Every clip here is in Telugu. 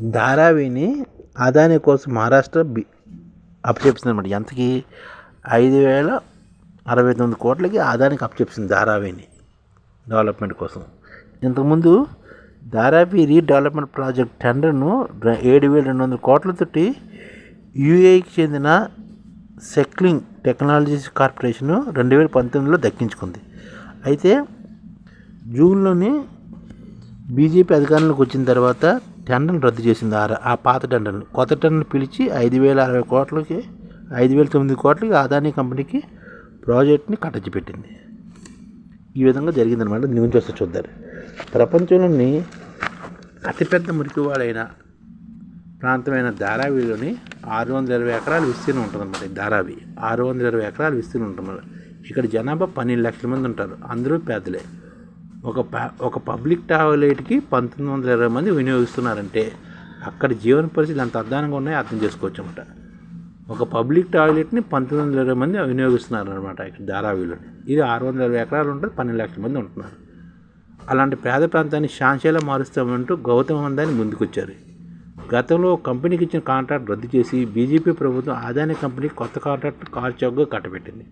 ధారావిని అదాని కోసం మహారాష్ట్ర బి అప్పచెప్పింది అనమాట ఎంతకి? ఐదు వేల అరవై తొమ్మిది కోట్లకి అదానికి అప్పచెప్పింది ధారావిని డెవలప్మెంట్ కోసం. ఇంతకుముందు ధారావి రీడెవలప్మెంట్ ప్రాజెక్ట్ టెండర్ను ఏడు వేల రెండు వందల కోట్లతోటి యూఏకి చెందిన సెక్లింగ్ టెక్నాలజీస్ కార్పొరేషను రెండు వేల పంతొమ్మిదిలో దక్కించుకుంది. అయితే జూన్లోని బీజేపీ అధికారంలోకి వచ్చిన తర్వాత టెండర్ను రద్దు చేసింది. ఆ ఆ పాత టెండర్ని కొత్త టెండర్ని పిలిచి ఐదు వేల అరవై కోట్లకి ఐదు వేల తొమ్మిది కోట్లకి అదానీ కంపెనీకి ప్రాజెక్ట్ని కట్టచ్చిపెట్టింది ఈ విధంగా జరిగిందనమాట దీని గురించి వస్తే చూద్దారు ప్రపంచంలోని అతిపెద్ద మురికివాడైన ప్రాంతమైన ధారావిలోని ఆరు వందల ఇరవై ఎకరాలు విస్తీర్ణం ఉంటుందన్నమాట. ఈ ధారావి ఆరు వందల ఇరవై ఎకరాలు విస్తీర్ణం ఉంటుంది ఇక్కడ జనాభా పన్నెండు లక్షల మంది ఉంటారు. అందరూ పేదలే. ఒక ప- ఒక పబ్లిక్ టాయిలెట్కి పంతొమ్మిది వందల ఇరవై మంది వినియోగిస్తున్నారంటే అక్కడ జీవన పరిస్థితులు ఎంత అద్దానంగా ఉన్నాయో అర్థం చేసుకోవచ్చు అనమాట ఒక పబ్లిక్ టాయిలెట్ని పంతొమ్మిది వందల ఇరవై మంది వినియోగిస్తున్నారు అనమాట ఇక్కడ ధారావిలో. ఇది ఆరు వందల ఇరవై ఎకరాలు ఉంటుంది పన్నెండు లక్షల మంది ఉంటున్నారు. అలాంటి పేద ప్రాంతాన్ని శాంశేలా మారుస్తామంటూ గౌతమ్ అందాన్ని ముందుకొచ్చారు. గతంలో ఒక కంపెనీకి ఇచ్చిన కాంట్రాక్ట్ రద్దు చేసి బీజేపీ ప్రభుత్వం ఆదాని కంపెనీకి కొత్త కాంట్రాక్ట్ కార్చౌక్గా కట్టబెట్టింది.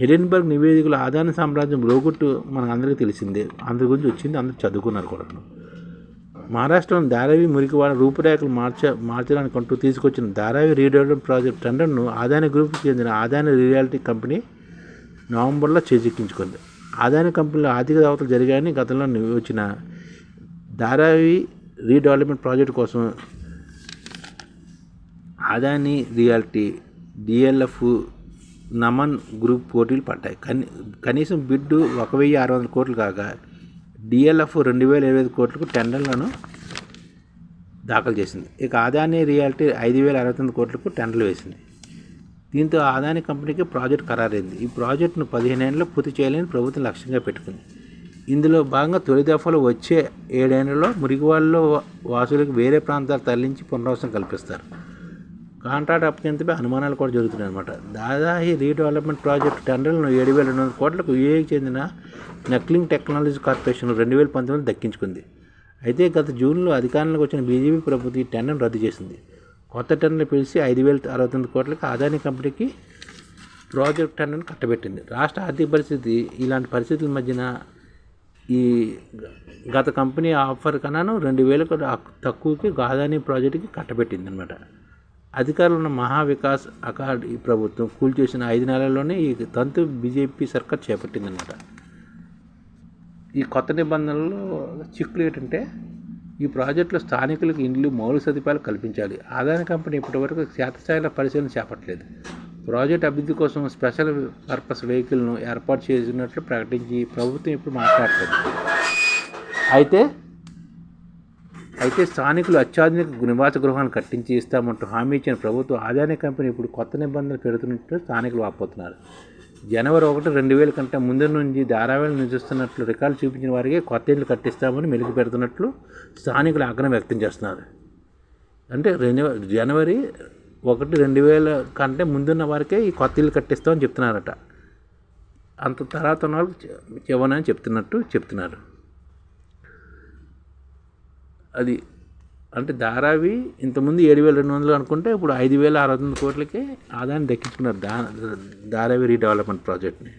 హిడెన్బర్గ్ నివేదికలు ఆదాని సామ్రాజ్యం లోగొట్టు మనకు అందరికీ తెలిసిందే. అందరి గురించి వచ్చింది అందరూ చదువుకున్నారు కూడా. మహారాష్ట్రలోని ధారావి మురికివాడ రూపురేఖలు మార్చ మార్చడానికి అంటూ తీసుకొచ్చిన ధారావి రీడెవలప్మెంట్ ప్రాజెక్ట్ టెండర్ను ఆదాని గ్రూప్కి చెందిన ఆదాని రియాలిటీ కంపెనీ నవంబర్లో చేజిక్కించుకుంది. ఆదాని కంపెనీలో ఆర్థిక దావతలు జరిగాయని గతంలో వచ్చిన ధారావి రీడెవలప్మెంట్ ప్రాజెక్ట్ కోసం Adani realty DLF Naman group పోటీలు పడ్డాయి. కనీ కనీసం బిడ్డు ఒక వెయ్యి ఆరు వందల కోట్లు కాగా డిఎల్ఎఫ్ రెండు వేల ఇరవై ఐదు కోట్లకు టెండర్లను దాఖలు చేసింది. ఇక ఆదాని రియాలిటీ ఐదు వేల అరవై తొమ్మిది కోట్లకు టెండర్లు వేసింది. దీంతో ఆదాని కంపెనీకి ప్రాజెక్ట్ ఖరారైంది. ఈ ప్రాజెక్టును పదిహేను ఏళ్ళలో పూర్తి చేయాలని ప్రభుత్వం లక్ష్యంగా పెట్టుకుంది. ఇందులో భాగంగా తొలి దఫాలో వచ్చే ఏడేళ్ళలో మురికివాళ్ళలో వాసులకు వేరే ప్రాంతాలు తరలించి పునరావాసం కల్పిస్తారు. కాంట్రాక్ట్ అప్పగింతపై అనుమానాలు కూడా జరుగుతున్నాయి అనమాట దాదాహి రీడెవలప్మెంట్ ప్రాజెక్ట్ టెండర్లను ఏడు వేల రెండు వందల కోట్లకు యూఏకి చెందిన నక్లింగ్ టెక్నాలజీ కార్పొరేషన్ రెండు వేల పంతొమ్మిది దక్కించుకుంది. అయితే గత జూన్లో అధికారంలోకి వచ్చిన బీజేపీ ప్రభుత్వం ఈ టెండర్ను రద్దు చేసింది. కొత్త టెండర్లు పిలిచి ఐదు వేల అరవై తొమ్మిది కోట్లకు ఆదాని కంపెనీకి ప్రాజెక్ట్ టెండర్ను కట్టబెట్టింది. రాష్ట్ర ఆర్థిక పరిస్థితి ఇలాంటి పరిస్థితుల మధ్యన ఈ గత కంపెనీ ఆఫర్ కన్నాను రెండు వేలకు తక్కువకి గాదాని ప్రాజెక్టుకి కట్టబెట్టింది అనమాట అధికారులు ఉన్న మహావికాస్ అకాడ్ ఈ ప్రభుత్వం కూల్చేసిన ఐదు నెలల్లోనే ఈ తంతు బీజేపీ సర్కార్ చేపట్టిందనమాట ఈ కొత్త నిబంధనల్లో చిక్కులు ఏంటంటే ఈ ప్రాజెక్టులో స్థానికులకు ఇండ్లు మౌలిక సదుపాయాలు కల్పించాలి. ఆదాయ కంపెనీ ఇప్పటివరకు శాతస్థాయిలో పరిశీలన చేపట్టలేదు. ప్రాజెక్ట్ అభివృద్ధి కోసం స్పెషల్ పర్పస్ వెహికల్ను ఏర్పాటు చేసినట్లు ప్రకటించి ప్రభుత్వం ఇప్పుడు మాట్లాడుతుంది. అయితే అయితే స్థానికులు అత్యాధునిక నివాస గృహాలను కట్టించి ఇస్తామంటూ హామీ ఇచ్చిన ప్రభుత్వం ఆదాయ కంపెనీ ఇప్పుడు కొత్త నిబంధనలు పెడుతున్నట్టు స్థానికులు వాపోతున్నారు. జనవరి ఒకటి రెండు వేల కంటే ముందు నుంచి ధారావాహిక నివసిస్తున్నట్లు రికార్డు చూపించిన వారికి కొత్త ఇళ్ళు కట్టిస్తామని మెలుగు పెడుతున్నట్లు స్థానికులు ఆగ్రహం వ్యక్తం చేస్తున్నారు. అంటే రెండు జనవరి ఒకటి రెండు వేల కంటే ముందున్న వారికే ఈ కొత్త ఇల్లు కట్టిస్తామని చెప్తున్నారట. అంత తర్వాత ఉన్న వాళ్ళకి ఇవ్వనని చెప్తున్నట్టు చెప్తున్నారు. అది అంటే ధారావి ఇంతకుముందు ఏడు వేల రెండు వందలు అనుకుంటే ఇప్పుడు ఐదు వేల ఆరు వందల కోట్లకి ఆదాయాన్ని దక్కించుకున్నారు దా ధారావి రీడెవలప్మెంట్ ప్రాజెక్ట్ని